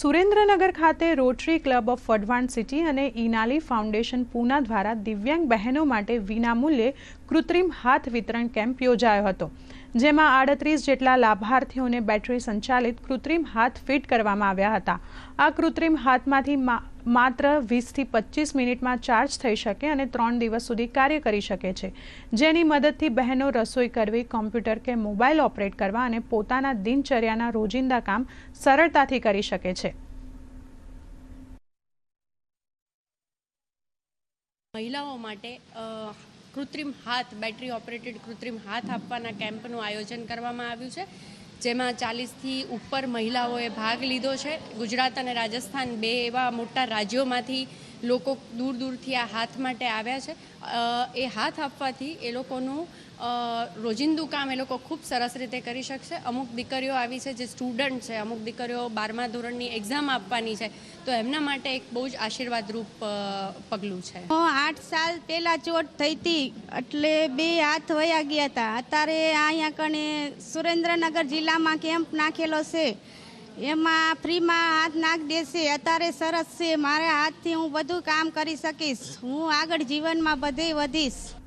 સુરેન્દ્રનગર ખાતે rotary club of Wadhwan city અને Inali foundation Poona દ્વારા દિવ્યાંગ બહેનો માટે વિનામૂલ્યે કૃત્રિમ હાથ વિતરણ કેમ્પ યોજાયો હતો, જેમાં આડત્રીસ જેટલા લાભાર્થીઓને બેટરી સંચાલિત કૃત્રિમ હાથ ફિટ કરવામાં આવ્યા હતા. આ કૃત્રિમ હાથમાંથી માત્ર વીસથી પચીસ મિનિટમાં ચાર્જ થઈ શકે અને ત્રણ દિવસ સુધી કાર્ય કરી શકે છે. જેની મદદથી બહેનો રસોઈ કરવી, કોમ્પ્યુટર કે મોબાઈલ ઓપરેટ કરવા અને પોતાના દિનચર્યાના રોજિંદા કામ સરળતાથી કરી શકે છે. મહિલાઓ માટે કૃત્રિમ હાથ, બેટરી ઓપરેટેડ કૃત્રિમ હાથ આપવાના કેમ્પનું આયોજન કરવામાં આવ્યું છે. જેમાં ચાલીસથી ઉપર મહિલાઓએ ભાગ લીધો છે. ગુજરાત અને રાજસ્થાન બે એવા મોટા રાજ્યોમાંથી લોકો દૂર દૂરથી આ હાથ માટે આવ્યા છે. એ હાથ આપવાથી એ લોકોનું રોજિંદુ કામ એ લોકો ખૂબ સરસ રીતે કરી શકશે. અમુક દીકરીઓ આવી છે જે સ્ટુડન્ટ છે, અમુક દીકરીઓ બારમા ધોરણની એક્ઝામ આપવાની છે. તો એમના માટે એક બહુ જ આશીર્વાદરૂપ પગલું છે. હું આઠ સાલ પહેલાં ચોટ થઈ હતી, એટલે બે હાથ વયા ગયા હતા. અત્યારે અહીંયા કણે સુરેન્દ્રનગર જિલ્લામાં કેમ્પ નાખેલો છે. એમાં ફ્રીમાં હાથ નાખ દેશે, અત્યારે સરસ છે, મારા હાથથી હું બધું કામ કરી શકીશ. હું આગળ જીવનમાં બધે વધીશ.